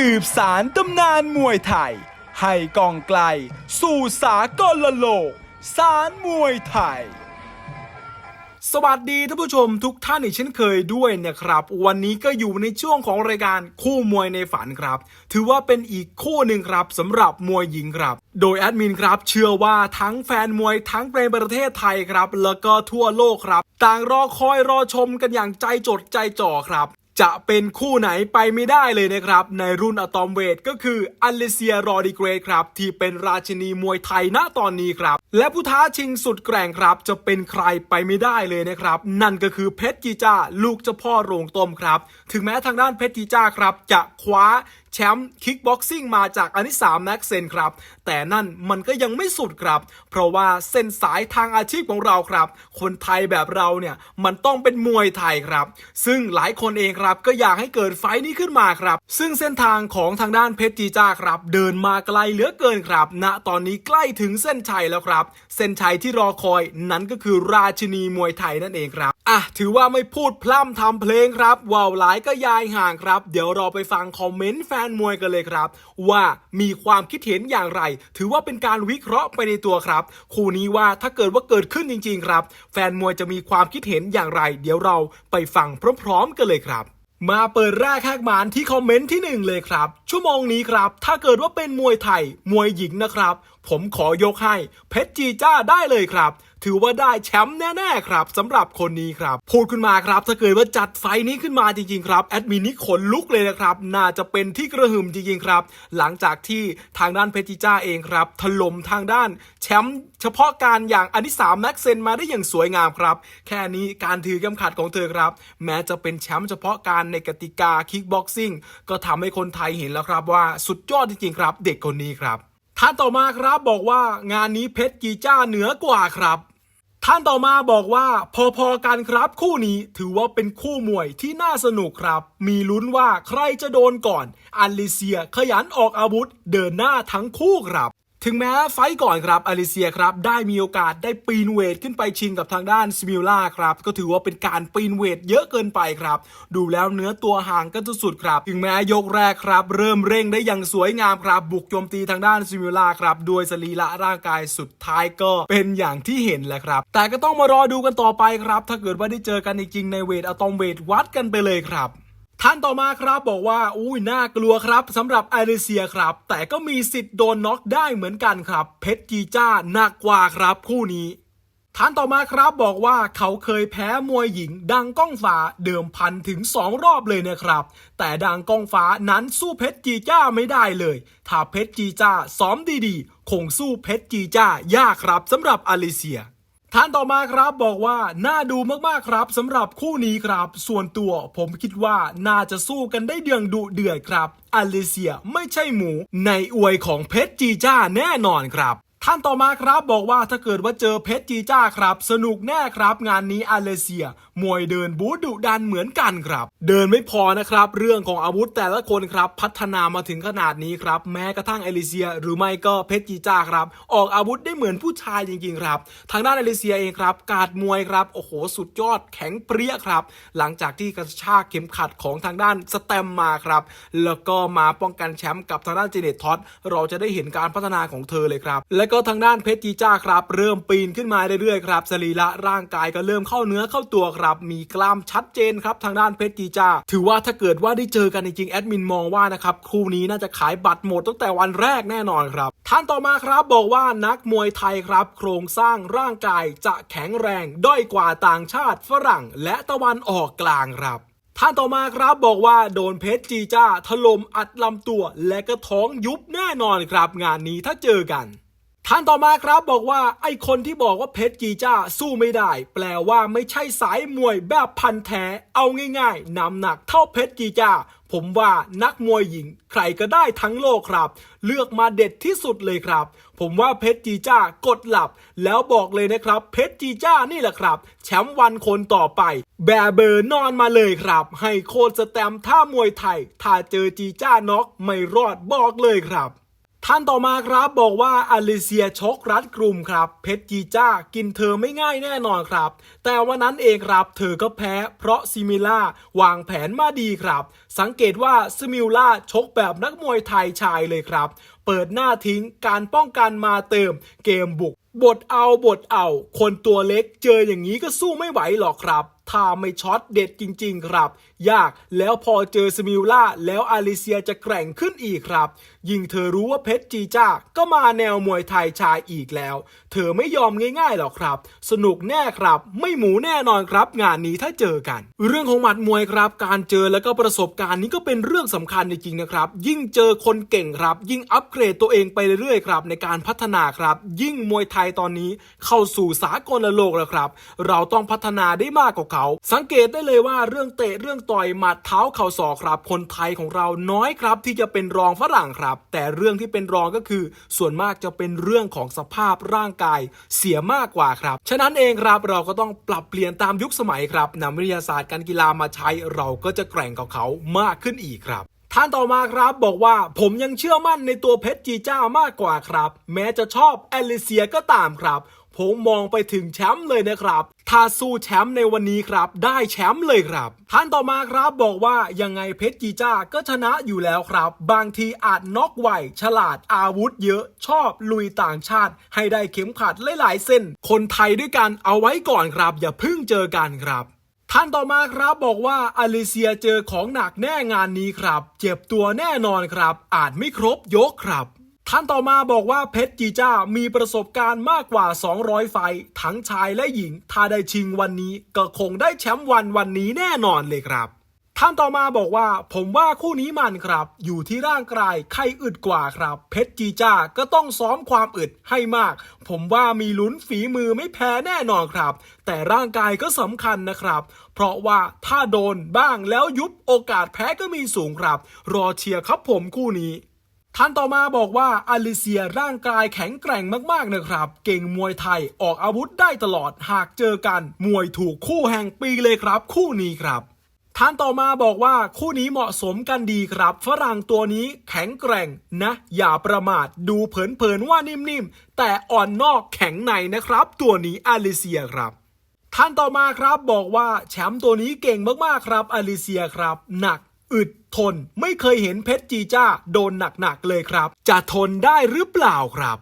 สืบสารตำนานมวยไทย ให้กองไกล สู่สากลโลก สารมวยไทย สวัสดีท่านผู้ชมทุกท่านอีกเช่นเคยด้วยนะครับ วันนี้ก็อยู่ในช่วงของรายการคู่มวยในฝันครับ ถือว่าเป็นอีกคู่หนึ่งครับสำหรับมวยหญิงครับ โดยแอดมินครับเชื่อว่าทั้งแฟนมวยทั้งในประเทศไทยครับ แล้วก็ทั่วโลกครับ ต่างรอคอยรอชมกันอย่างใจจดใจจ่อครับ จะเป็นคู่ไหนไปไม่ได้เลยนะครับ ในรุ่นอะตอมเวทก็คืออเลเซียรอดิเกรตครับ ที่เป็นราชินีมวยไทยณตอนนี้ครับ และผู้ท้าชิงสุดแกร่งครับ จะเป็นใครไปไม่ได้เลยนะครับ นั่นก็คือเพชรจีจ้าลูกเจ้าพ่อโรงต้มครับ ถึงแม้ทางด้านเพชรจีจ้าครับ จะคว้าแชมป์คิกบ็อกซิ่งมาจากอนิสาแม็กเซนครับ แต่นั่นมันก็ยังไม่สุดครับ เพราะว่าเส้นสายทางอาชีพของเราครับ คนไทยแบบเราเนี่ยมันต้องเป็นมวยไทยครับ ซึ่งหลายคนเองครับก็อยากให้เกิดไฟนี้ขึ้นมาครับ ซึ่งเส้นทางของทางด้านเพชรจีจ้าครับ เดินมาไกลเหลือเกินครับณตอนนี้ใกล้ถึงเส้นชัยแล้วครับ เส้นชัยที่รอคอยนั้นก็คือราชินีมวยไทยนั่นเองครับ อะถือว่าไม่พูดพล่ำทำเพลงครับว่าวหลายก็ยายห่างครับ เดี๋ยวเราไปฟังคอมเมนต์แฟนมวยกันเลยครับ ว่ามีความคิดเห็นอย่างไร ถือว่าเป็นการวิเคราะห์ไปในตัวครับ คู่นี้ว่าถ้าเกิดว่าเกิดขึ้นจริง ๆ ครับ แฟนมวยจะมีความคิดเห็นอย่างไร เดี๋ยวเราไปฟังพร้อม ๆ กันเลยครับมาเปิดแรกแหกหมานที่คอมเมนต์ที่หนึ่งเลยครับ ชั่วโมงนี้ครับ ถ้าเกิดว่าเป็นมวยไทย มวยหญิงนะครับ ผมขอยกให้ เพชรจีจ้าได้เลยครับ ถือว่าได้แชมป์แน่ๆครับสำหรับคนนี้ครับพูดขึ้นมาครับ ถ้าเกิดว่าจัดไฟนี้ขึ้นมาจริงๆครับแอดมินนี่ขนลุกเลยนะครับ น่าจะเป็นที่กระหึ่มจริงๆครับ หลังจากที่ทางด้านเพชรจีจ้าเองครับถล่มทางด้านแชมป์เฉพาะการอย่างอนิสาแม็กเซนมาได้อย่างสวยงามครับ แค่นี้การถือเข็มขัดของเธอครับ แม้จะเป็นแชมป์เฉพาะการในกติกาคิกบ็อกซิ่งก็ทำให้คนไทยเห็นแล้วครับว่าสุดยอดจริงๆครับ เด็กคนนี้ครับ ท่านต่อมาครับบอกว่างานนี้เพชรกีจ้าเหนือกว่าครับ ท่านต่อมาบอกว่าพอๆกันครับคู่นี้ถือว่าเป็นคู่มวยที่น่าสนุกครับ มีลุ้นว่าใครจะโดนก่อนอันลิเซียขยันออกอาวุธเดินหน้าทั้งคู่ครับ ถึงแม้ไฟก่อนครับอลิเซียครับได้มีโอกาสได้ปีนเวทขึ้นไปชิงกับทางด้านสมิลล่าครับก็ถือว่าเป็นการปีนเวทเยอะเกินไปครับ ดูแล้วเนื้อตัวห่างกันสุดๆครับ ถึงแม้ยกแรกครับ เริ่มเร่งได้อย่างสวยงามครับ บุกโจมตีทางด้านสมิลล่าครับด้วยสรีระร่างกายสุดท้ายก็เป็นอย่างที่เห็นแหละครับ แต่ก็ต้องมารอดูกันต่อไปครับ ถ้าเกิดว่าได้เจอกันจริงๆในเวทอะตอมเวทวัดกันไปเลยครับ ท่านต่อมาครับบอกว่าอุ้ยน่ากลัวครับสำหรับไอริเซียครับ แต่ก็มีสิทธิ์โดนน็อกได้เหมือนกันครับ เพชรจีจ้าหนักกว่าครับคู่นี้ท่านต่อมาครับบอกว่าเขาเคยแพ้มวยหญิง ดังก้องฟ้าเดิมพันถึง 2 รอบเลยนะครับ แต่ดังก้องฟ้านั้นสู้เพชรจีจ้าไม่ได้เลย ถ้าเพชรจีจ้าซ้อมดีๆ คงสู้เพชรจีจ้ายากครับสำหรับอลิเซีย ท่านต่อมาครับบอกว่าน่าดูมากๆครับสำหรับคู่นี้ครับ ส่วนตัวผมคิดว่าน่าจะสู้กันได้เดืองดุเดือดครับอเลเซียไม่ใช่หมูในอวยของเพชรจีจ้าแน่นอนครับ ท่านต่อมาครับบอกว่าถ้าเกิดว่าเจอเพชรจีจ้าครับ สนุกแน่ครับ งานนี้อาเลเซีย มวยเดินบูดุดันเหมือนกันครับ เดินไม่พอนะครับ เรื่องของอาวุธแต่ละคนครับพัฒนามาถึงขนาดนี้ครับ แม้กระทั่งเอลิเซีย หรือไม่ก็เพชรจีจ้าครับ ออกอาวุธได้เหมือนผู้ชายจริงๆครับ ทางด้านเอลิเซียเองครับ การมวยครับโอ้โหสุดยอดแข็งเปรี้ยครับ หลังจากที่กระชากเข็มขัดของทางด้านสแตมมาครับแล้วก็มาป้องกันแชมป์กับทางด้านเจเนตท็อตเราจะได้เห็นการพัฒนาของเธอเลยครับ และก็็ทางด้านเพชรจีจ้าครับ เริ่มปีนขึ้นมาเรื่อยๆครับสรีระร่างกายก็เริ่มเข้าเนื้อเข้าตัวครับ มีกล้ามชัดเจนครับทางด้านเพชรจีจ้าถือว่าถ้าเกิดว่าได้เจอกันจริงๆแอดมินมองว่านะครับคู่นี้น่าจะขายบัตรหมดตั้งแต่วันแรกแน่นอนครับ ท่านต่อมาครับบอกว่านักมวยไทยครับ โครงสร้างร่างกายจะแข็งแรงด้อยกว่าต่างชาติฝรั่ง และตะวันออกกลางครับท่านต่อมาครับบอกว่าโดนเพชรจีจ้าถล่มอัดลำตัว และก็ท้องยุบแน่นอนครับ งานนี้ถ้าเจอกัน ท่านต่อมาครับบอกว่าไอคนที่บอกว่าเพชรจีจ้าสู้ไม่ได้ แปลว่าไม่ใช่สายมวยแบบพันแท้เอาง่ายๆน้ำหนักเท่าเพชรจีจ้าผมว่านักมวยหญิงใครก็ได้ทั้งโลกครับ เลือกมาเด็ดที่สุดเลยครับ ผมว่าเพชรจีจ้ากดหลับ แล้วบอกเลยนะครับ เพชรจีจ้านี่แหละครับ แชมป์วันคนต่อไป แบเบอร์นอนมาเลยครับ ให้โคตรสแตมท่ามวยไทย ถ้าเจอจีจ้าน็อกไม่รอดบอกเลยครับ ท่านต่อมาครับบอกว่าอลิเซียชกรัดกลุ่มครับ เพชรจีจ้ากินเธอไม่ง่ายแน่นอนครับ แต่วันนั้นเองครับเธอก็แพ้ เพราะซิมิล่าวางแผนมาดีครับ สังเกตว่าซิมิล่าชกแบบนักมวยไทยชายเลยครับ เปิดหน้าทิ้งการป้องกันมาเติมเกมบุกบทเอาบทเอา คนตัวเล็กเจออย่างนี้ก็สู้ไม่ไหวหรอกครับ ถ้าไม่ช็อตเด็ดจริง ๆ ครับ ยากแล้วพอเจอสมิลล่าแล้วอาลิเซียจะแกร่งขึ้นอีกครับ ยิ่งเธอรู้ว่าเพชรจีจ้าก็มาแนวมวยไทยชายอีกแล้ว เธอไม่ยอมง่ายๆหรอกครับ สนุกแน่ครับ ไม่หมูแน่นอนครับ งานนี้ถ้าเจอกัน เรื่องของหมัดมวยครับ การเจอแล้วก็ประสบการณ์นี้ก็เป็นเรื่องสำคัญจริงๆนะครับ ยิ่งเจอคนเก่งครับ ยิ่งอัปเกรดตัวเองไปเรื่อยๆครับ ในการพัฒนาครับ ยิ่งมวยไทยตอนนี้เข้าสู่สากลโลกแล้วครับ เราต้องพัฒนาได้มากกว่าเขา สังเกตได้เลยว่าเรื่องเตะเรื่องต่อยหมัดเท้าเข่าศอกครับ คนไทยของเราน้อยครับ ที่จะเป็นรองฝรั่งครับ แต่เรื่องที่เป็นรองก็คือ ส่วนมากจะเป็นเรื่องของสภาพร่างกายเสียมากกว่าครับ ฉะนั้นเองครับเราก็ต้องปรับเปลี่ยนตามยุคสมัยครับนำวิทยาศาสตร์การกีฬามาใช้เราก็จะแกร่งกว่าเขามากขึ้นอีกครับท่านต่อมาครับบอกว่าผมยังเชื่อมั่นในตัวเพชรจีจ้ามากกว่าครับ แม้จะชอบแอลิเซียก็ตามครับ ผมมองไปถึงแชมป์เลยนะครับ ถ้าสู้แชมป์ในวันนี้ครับ ได้แชมป์เลยครับ ท่านต่อมาครับบอกว่ายังไงเพชรจีจ้าก็ชนะอยู่แล้วครับ บางทีอาจน็อกไหวฉลาดอาวุธเยอะชอบลุยต่างชาติ ให้ได้เข็มขัดหลายๆเส้น คนไทยด้วยกันเอาไว้ก่อนครับ อย่าเพิ่งเจอกันครับท่านต่อมาครับบอกว่าอลิเซียเจอของหนักแน่งานนี้ครับ เจ็บตัวแน่นอนครับ อาจไม่ครบยกครับ ท่านต่อมาบอกว่าเพชรจีจ้ามีประสบการณ์มากกว่า 200 ไฟ ทั้งชายและหญิง ถ้าได้ชิงวันนี้ก็คงได้แชมป์วันวันนี้แน่นอนเลยครับท่านต่อมาบอกว่า ผมว่าคู่นี้มันครับ อยู่ที่ร่างกายใครอึดกว่าครับ เพชรจีจ้าก็ต้องซ้อมความอึดให้มาก ผมว่ามีลุ้นฝีมือไม่แพ้แน่นอนครับ แต่ร่างกายก็สำคัญนะครับ เพราะว่าถ้าโดนบ้างแล้วยุบโอกาสแพ้ก็มีสูงครับ รอเชียร์ครับผมคู่นี้ ท่านต่อมาบอกว่าอลิเซียร่างกายแข็งแกร่งมากๆนะครับ เก่งมวยไทยออกอาวุธได้ตลอดหากเจอกัน มวยถูกคู่แห่งปีเลยครับ คู่นี้ครับท่านต่อมาบอกว่าคู่นี้เหมาะสมกันดีครับ ฝรั่งตัวนี้แข็งแกร่งนะ อย่าประมาทดูเผินๆว่านิ่มๆ แต่อ่อนนอกแข็งในนะครับ ตัวนี้อลิเซียครับ ท่านต่อมาครับบอกว่าแชมป์ตัวนี้เก่งมากๆครับอลิเซียครับ หนัก อึดทนไม่เคยเห็นเพชรจีจ้าโดนหนักๆเลยครับ จะทนได้หรือเปล่าครับ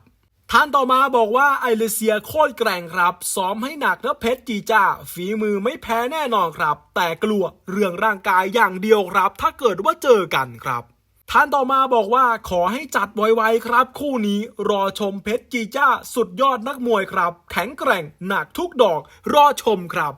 ท่านต่อมาบอกว่าไอเลเซียโคตรแกร่งครับซ้อมให้หนักนะเพชรจีจ้าฝีมือไม่แพ้แน่นอนครับ แต่กลัวเรื่องร่างกายอย่างเดียวครับ ถ้าเกิดว่าเจอกันครับ ท่านต่อมาบอกว่าขอให้จัดไวๆครับ คู่นี้รอชมเพชรจีจ้าสุดยอดนักมวยครับ แข็งแกร่งหนักทุกดอก รอชมครับ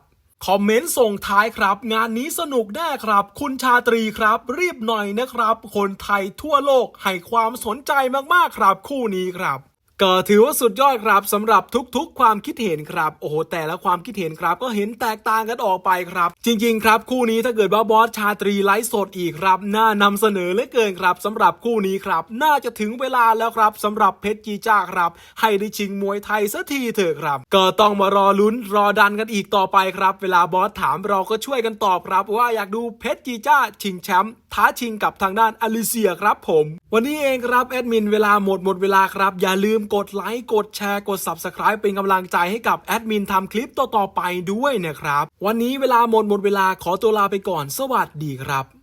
คอมเมนต์ส่งท้ายครับ งานนี้สนุกแน่ครับ คุณชาตรีครับ รีบหน่อยนะครับ คนไทยทั่วโลกให้ความสนใจมากๆครับ คู่นี้ครับ ก็ถือว่าสุดยอดครับสำหรับทุกๆ ความคิดเห็นครับ โอ้โห แต่ละความคิดเห็นครับ ก็เห็นแตกต่างกันออกไปครับ จริง ๆ ครับคู่นี้ถ้าเกิดว่าบอสชาตรีไลฟ์สดอีกครับน่านำเสนอเหลือเกินครับสำหรับคู่นี้ครับ น่าจะถึงเวลาแล้วครับสำหรับเพชรจีจ้าครับ ให้ได้ชิงมวยไทยสักทีเถอะครับ ก็ต้องมารอลุ้นรอดันกันอีกต่อไปครับ เวลาบอสถามเราก็ช่วยกันตอบครับ ว่าอยากดูเพชรจีจ้าชิงแชมป์ท้าชิงกับทางด้านอลิเซียครับ ผม วันนี้เองครับแอดมินเวลาหมดหมดเวลาครับอย่าลืมกดไลค์กดแชร์กด Subscribe เป็นกำลังใจให้กับแอดมินทำคลิปต่อๆไปด้วยนะครับ วันนี้เวลาหมดหมดเวลาขอตัวลาไปก่อนสวัสดีครับ